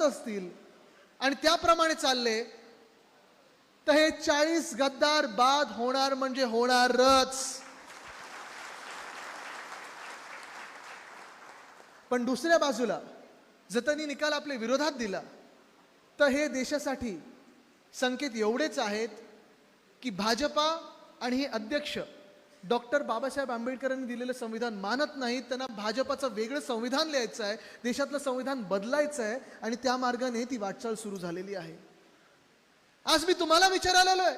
मानत असतील. आणि त्याप्रमाणे चालले. तर हे चाळीस गद्दार बाद होणार म्हणजे होणारच. पण दुसऱ्या बाजूला जर त्यांनी निकाल आपल्या विरोधात दिला. तर हे देशासाठी संकेत एवढेच आहेत की भाजपा आणि हे अध्यक्ष डॉक्टर बाबासाहेब आंबेडकरांनी दिलेलं संविधान मानत नाहीत त्यांना भाजपाचं वेगळं संविधान लिहायचं आहे देशातलं संविधान बदलायचं आहे आणि त्या मार्गाने ती वाटचाल सुरू झालेली आहे. आज मी तुम्हाला विचारायला आहे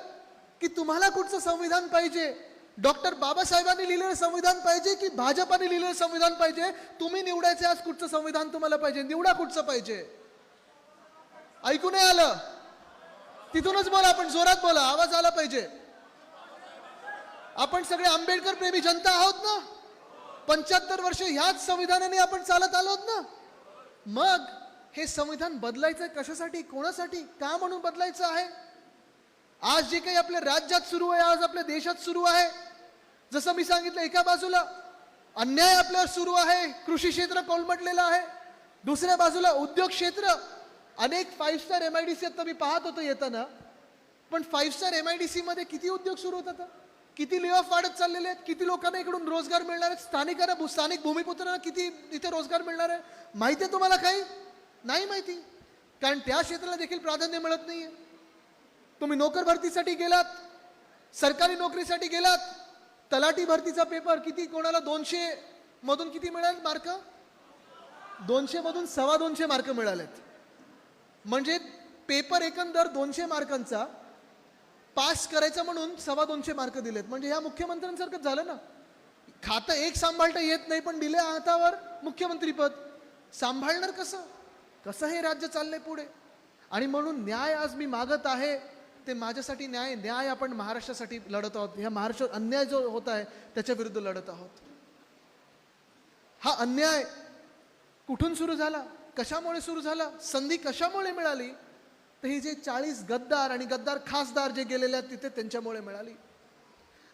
की तुम्हाला कुठचं संविधान पाहिजे? डॉक्टर बाबासाहेबांनी लिहिलेलं संविधान पाहिजे की भाजपाने लिहिलेलं संविधान पाहिजे? तुम्ही निवडायचे आज कुठचं संविधान तुम्हाला पाहिजे? निवडा कुठचं पाहिजे? ऐकू नाही आलं? तिथूनच बोला आपण जोरात बोला आवाज आला पाहिजे. आपण सगळे आंबेडकर प्रेमी जनता आहोत ना? पंच्याहत्तर वर्ष ह्याच संविधानाने आपण चालत आलो आहोत ना? मग हे संविधान बदलायचं कशासाठी कोणासाठी का म्हणून बदलायचं आहे? आज जे काही आपल्या राज्यात सुरू आहे आज आपल्या देशात सुरू आहे जसं मी सांगितलं एका बाजूला अन्याय आपल्यावर सुरू आहे कृषी क्षेत्र कोलमटलेलं आहे दुसऱ्या बाजूला उद्योग क्षेत्र. अनेक five star M I D C आता मी पाहत होतो येताना पण five star M I D C मध्ये किती उद्योग सुरू होतात? किती ले ऑफ वाढत चाललेले आहेत किती लोकांना इकडून रोजगार मिळणार आहेत स्थानिकांना भू- स्थानिक भूमिपुत्रांना किती इथे रोजगार मिळणार आहे? माहिती आहे तुम्हाला काही? नाही माहिती. कारण त्या क्षेत्राला देखील प्राधान्य मिळत नाहीये. तुम्ही नोकर भरतीसाठी गेलात सरकारी नोकरीसाठी गेलात तलाठी भरतीचा पेपर किती कोणाला दोनशे मधून किती मिळाले मार्क दोनशे मधून सव्वा दोनशे मार्क मिळालेत. म्हणजे पेपर एकंदर दोनशे मार्कांचा पास करायचं म्हणून सव्वा दोनशे मार्क दिलेत. म्हणजे ह्या मुख्यमंत्र्यांसारखंच झालं ना? खातं एक सांभाळता येत नाही पण दिले हातावर मुख्यमंत्रीपद सांभाळणार कसं? कसं हे राज्य चाललंय पुढे? आणि म्हणून न्याय आज मी मागत आहे ते माझ्यासाठी न्याय न्याय आपण महाराष्ट्रासाठी लढत आहोत. ह्या महाराष्ट्र अन्याय जो होत आहे त्याच्या विरुद्ध लढत आहोत. हा अन्याय कुठून सुरू झाला? कशामुळे सुरू झाला? संधी कशामुळे मिळाली? तर ही जे चाळीस गद्दार आणि गद्दार खासदार जे गेलेले आहेत तिथे त्यांच्यामुळे मिळाली.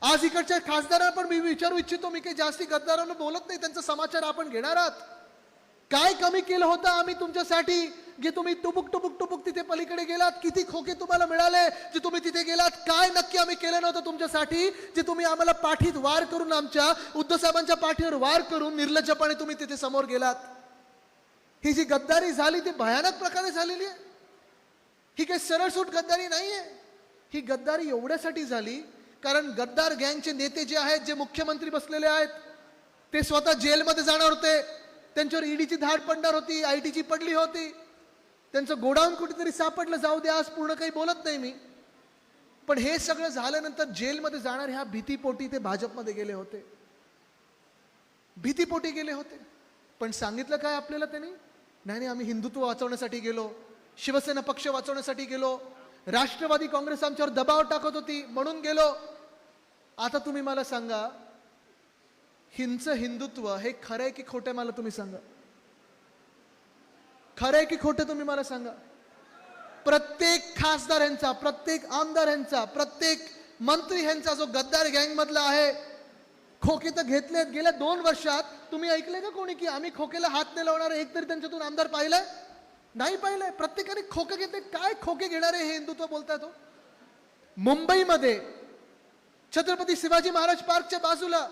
आज इकडच्या खासदारांना पण मी विचारू इच्छितो मी काही जास्ती गद्दारांना बोलत नाही त्यांचा समाचार आपण घेणार आहात. काय कमी केलं होतं आम्ही तुमच्यासाठी जे तुम्ही टुबुक टुबुक टुबुक तिथे पलीकडे गेलात? किती खोके तुम्हाला मिळाले? जे तुम्ही तिथे गेलात काय नक्की आम्ही केलं नव्हतं तुमच्यासाठी? जे तुम्ही आम्हाला पाठीत वार करून आमच्या उद्धव साहेबांच्या पाठीवर वार करून निर्लज्जपणे तुम्ही तिथे समोर गेलात. ही जी गद्दारी झाली ती भयानक प्रकारे झालेली आहे. ही काही सरळसूट गद्दारी नाही आहे ही गद्दारी एवढ्यासाठी झाली कारण गद्दार गँगचे नेते जे आहेत जे मुख्यमंत्री बसलेले आहेत ते स्वतः जेलमध्ये जाणार होते. त्यांच्यावर ईडीची धाड पडणार होती आय टीची पडली होती. त्यांचं गोडाऊन कुठेतरी सापडलं जाऊ द्या आज पूर्ण काही बोलत नाही मी. पण हे सगळं झाल्यानंतर जेलमध्ये जाणार ह्या भीतीपोटी ते भाजपमध्ये गेले होते. भीतीपोटी गेले होते. पण सांगितलं काय आपल्याला त्यांनी? नाही नाही आम्ही हिंदुत्व वाचवण्यासाठी गेलो. शिवसेना पक्ष वाचवण्यासाठी गेलो. राष्ट्रवादी काँग्रेस आमच्यावर दबाव टाकत होती म्हणून गेलो. आता तुम्ही मला सांगा हिंच हिंदुत्व हे खरं आहे की खोटं आहे मला तुम्ही सांगा? खरं आहे की खोटं तुम्ही मला सांगा? प्रत्येक खासदार यांचा प्रत्येक आमदार यांचा प्रत्येक मंत्री यांचा जो गद्दार गँग मधला आहे खोके तर घेतलेत. गेल्या दोन वर्षात तुम्ही ऐकले का कोणी की आम्ही खोकेला हात नाही लावणार? एक तरी त्यांच्यातून आमदार पाहिलंय? नाही पाहिलंय. प्रत्येकाने खोके घेतले. काय खोके घेणारे हे हिंदुत्व बोलताय तो? मुंबईमध्ये छत्रपती शिवाजी महाराज पार्कच्या बाजूला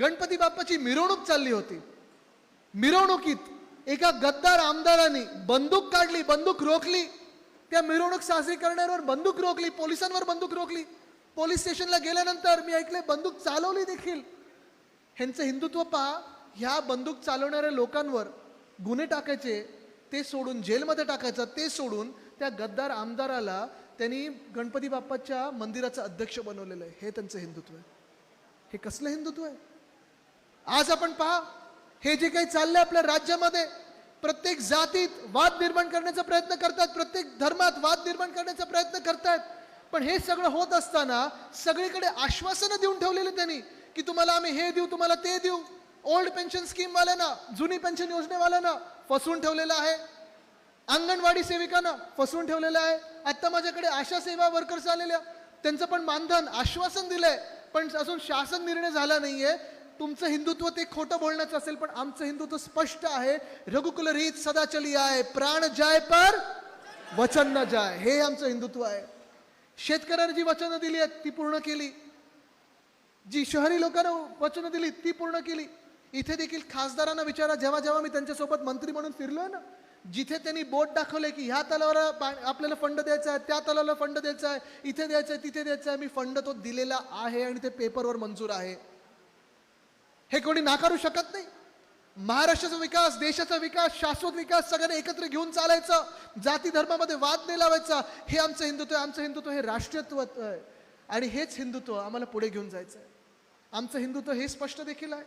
गणपती बाप्पाची मिरवणूक चालली होती. मिरवणुकीत एका गद्दार आमदारांनी बंदूक काढली बंदूक रोखली. त्या मिरवणूक साजरी करण्यावर बंदूक रोखली पोलिसांवर बंदूक रोखली. पोलीस स्टेशनला गेल्यानंतर मी ऐकले बंदूक चालवली देखील. ह्यांचं हिंदुत्व पहा ह्या बंदूक चालवणाऱ्या लोकांवर गुन्हे टाकायचे ते सोडून जेलमध्ये टाकायचं ते सोडून त्या गद्दार आमदाराला त्यांनी गणपती बाप्पाच्या मंदिराचं अध्यक्ष बनवलेलं आहे. हे त्यांचं हिंदुत्व आहे. हे कसलं हिंदुत्व आहे? आज आपण पहा हे जे काही चाललंय आपल्या राज्यामध्ये प्रत्येक जातीत वाद निर्माण करण्याचा प्रयत्न करतात प्रत्येक धर्मात वाद निर्माण करण्याचा प्रयत्न करतात. पण हे सगळं होत असताना सगळीकडे आश्वासनं देऊन ठेवलेली त्यांनी की तुम्हाला आम्ही हे देऊ तुम्हाला ते देऊ. ओल्ड पेन्शन स्कीमवाल्यांना जुनी पेन्शन योजनेवाल्यांना फसवून ठेवलेलं आहे. अंगणवाडी सेविकांना फसवून ठेवलेलं आहे. आत्ता माझ्याकडे आशा सेवा वर्कर्स आलेल्या त्यांचं पण मानधन आश्वासन दिलंय पण अजून शासन निर्णय झाला नाहीये. तुमचं हिंदुत्व ते खोटं बोलण्याचं असेल पण आमचं हिंदुत्व स्पष्ट आहे. रघुकुल रीत सदा चली आहे. प्राण जाय पर वचन न जाय. हे आमचं हिंदुत्व आहे. शेतकऱ्यांना जी वचनं दिली आहेत ती पूर्ण केली. जी शहरी लोकांना वचनं दिली ती पूर्ण केली. इथे देखील खासदारांना विचारा जेव्हा जेव्हा मी त्यांच्यासोबत मंत्री म्हणून फिरलो ना जिथे त्यांनी बोट दाखवले की ह्या तलावाला पा- आपल्याला फंड द्यायचा आहे त्या तलावाला फंड द्यायचा आहे इथे द्यायचं आहे तिथे द्यायचं आहे मी फंड तो दिलेला आहे आणि ते पेपरवर मंजूर आहे. हे कोणी नाकारू शकत नाही? महाराष्ट्राचा विकास देशाचा विकास शाश्वत विकास सगळ्यांना एकत्र घेऊन चालायचं जाती धर्मामध्ये वाद नाही लावायचा हे आमचं हिंदुत्व आहे आमचं हिंदुत्व हे राष्ट्रीयत्व आहे. आणि हेच हिंदुत्व आम्हाला पुढे घेऊन जायचं आहे आमचं हिंदुत्व हे स्पष्ट देखील आहे.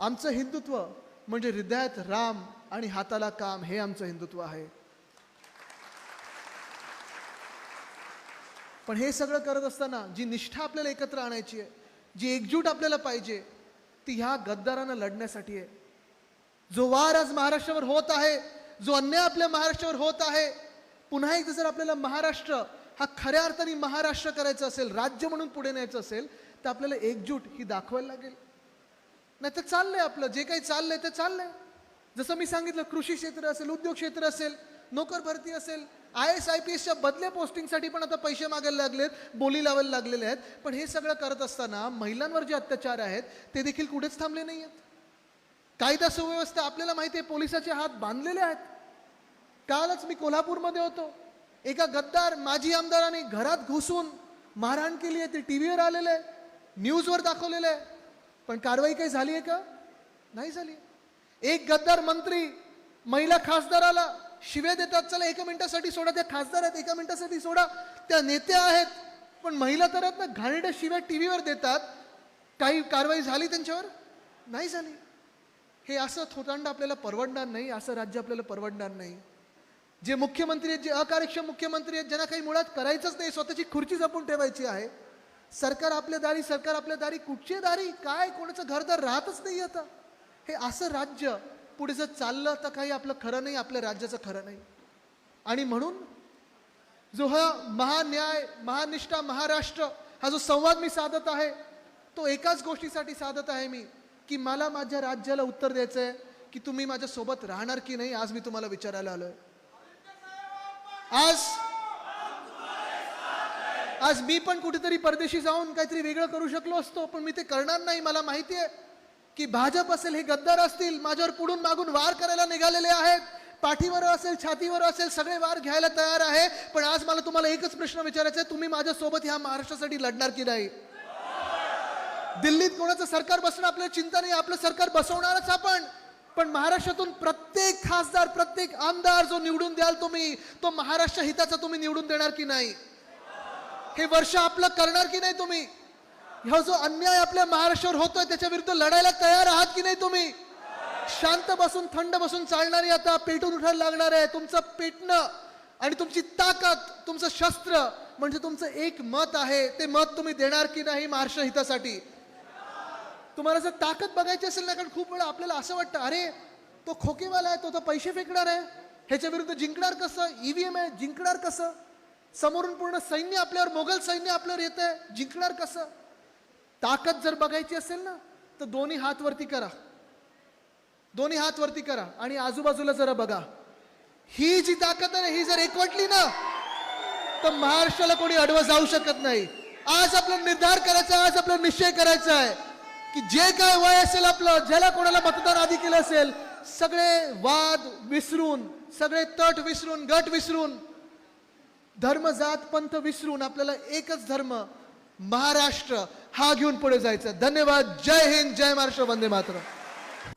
आमचं हिंदुत्व म्हणजे हृदयात राम आणि हाताला काम हे आमचं हिंदुत्व आहे. पण हे सगळं करत असताना जी निष्ठा आपल्याला एकत्र आणायची आहे जी एकजूट आपल्याला पाहिजे ती ह्या गद्दारांना लढण्यासाठी आहे. जो वार आज महाराष्ट्रावर होत आहे जो अन्याय आपल्या महाराष्ट्रावर होत आहे पुन्हा एकदा जर आपल्याला महाराष्ट्र हा खऱ्या अर्थाने महाराष्ट्र करायचा असेल राज्य म्हणून पुढे न्यायचं असेल तर आपल्याला एकजूट ही दाखवायला लागेल. नाही तर चाललंय आपलं जे काही चाललंय ते चाललंय. जसं मी सांगितलं कृषी क्षेत्र असेल उद्योग क्षेत्र असेल नोकर भरती असेल आय एस आय पी एसच्या बदल्या पोस्टिंगसाठी पण आता पैसे मागायला लागलेत बोली लावायला लागलेले आहेत. पण हे सगळं करत असताना महिलांवर जे अत्याचार आहेत ते देखील कुठेच थांबले नाही आहेत. कायदा सुव्यवस्था आपल्याला माहिती आहे पोलिसाचे हात बांधलेले आहेत. कालच मी कोल्हापूरमध्ये होतो. एका गद्दार माजी आमदाराने घरात घुसून मारहाण केली आहे ते टी व्हीवर आलेलं आहे न्यूजवर दाखवलेलं आहे. पण कारवाई काही झाली आहे का? नाही झाली. एक गद्दार मंत्री महिला खासदाराला शिवे देतात चला एका मिनिटासाठी सोडा त्या खासदार आहेत एका मिनिटासाठी सोडा. त्या नेत्या आहेत पण महिला तर आहेत ना शिव्या टी व्हीवर देतात. काही कारवाई झाली त्यांच्यावर? नाही झाली. हे असं थोतांड आपल्याला परवडणार नाही असं राज्य आपल्याला परवडणार नाही. जे मुख्यमंत्री आहेत जे अकार्यक्षम मुख्यमंत्री आहेत ज्यांना काही मुळात करायचंच नाही स्वतःची खुर्ची जपून ठेवायची आहे सरकार आपल्या दारी सरकार आपल्या दारी कुठची दारी? काय? कोणाचं घरदार राहतच नाही आता. हे असं राज्य पुढे जर चाललं तर काही आपलं खरं नाही आपल्या राज्याचं खरं नाही. आणि म्हणून जो हा महान्याय महानिष्ठा महाराष्ट्र हा जो संवाद मी साधत आहे तो एकाच गोष्टीसाठी साधत आहे मी की मला माझ्या राज्याला उत्तर द्यायचं आहे की तुम्ही माझ्या सोबत राहणार की नाही आज मी तुम्हाला विचारायला आलोय. आज आज मी पण कुठेतरी परदेशी जाऊन काहीतरी वेगळं करू शकलो असतो पण मी ते करणार नाही. मला माहिती आहे की भाजप असेल हे गद्दार असतील माझ्यावर पुढून मागून वार करायला निघालेले आहेत. पाठीवर असेल छातीवर असेल सगळे वार घ्यायला तयार आहे. पण आज मला तुम्हाला एकच प्रश्न विचारायचा आहे तुम्ही माझ्यासोबत ह्या महाराष्ट्रासाठी लढणार की नाही? दिल्लीत कोणाचं सरकार बसणं आपल्याला चिंता नाही आपलं सरकार बसवणारच आपण. पण महाराष्ट्रातून प्रत्येक खासदार प्रत्येक आमदार जो निवडून द्याल तुम्ही तो महाराष्ट्र हिताचा तुम्ही निवडून देणार की नाही? हे वर्ष आपलं करणार की नाही तुम्ही? हा जो अन्याय आपल्या महाराष्ट्रावर होतोय त्याच्या विरुद्ध लढायला तयार आहात की नाही तुम्ही? शांत बसून थंड बसून चालणारी आता पेटून उठायला लागणार आहे. तुमचं पेटणं आणि तुमची ताकद तुमचं शस्त्र म्हणजे तुमचं एक मत आहे. ते मत तुम्ही देणार की नाही महाराष्ट्र हितासाठी? तुम्हाला जर ताकद बघायची असेल ना कारण खूप वेळा आपल्याला असं वाटतं अरे तो खोकेवाला आहे तो तर पैसे फेकणार आहे. ह्याच्या विरुद्ध जिंकणार कसं? ईव्हीएम आहे जिंकणार कसं? समोरून पूर्ण सैन्य आपल्यावर मोगल सैन्य आपल्यावर येत आहे जिंकणार कसं? ताकद जर बघायची असेल ना तर दोन्ही हात वरती करा. दोन्ही हात वरती करा आणि आजूबाजूला जरा बघा. ही जी ताकद आहे ही जर एकवटली ना तर महाराष्ट्राला कोणी अडवं जाऊ शकत नाही. आज आपला निर्धार करायचा आज आपला निश्चय करायचा आहे की जे काय वय असेल आपलं ज्याला कोणाला मतदान आधी केलं असेल सगळे वाद विसरून सगळे तट विसरून गट विसरून धर्म जात पंथ विसरून आपल्याला एकच धर्म महाराष्ट्र हा घेऊन पुढे जायचं. धन्यवाद. जय हिंद जय महाराष्ट्र वंदे मात्र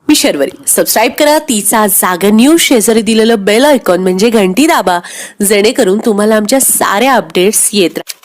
मी शर्वरी. सबस्क्राईब करा. तिचा जागर न्यूज शेजारी दिलेलं बेल आयकॉन म्हणजे घंटी दाबा. जेणेकरून तुम्हाला आमच्या साऱ्या अपडेट्स येत राहतील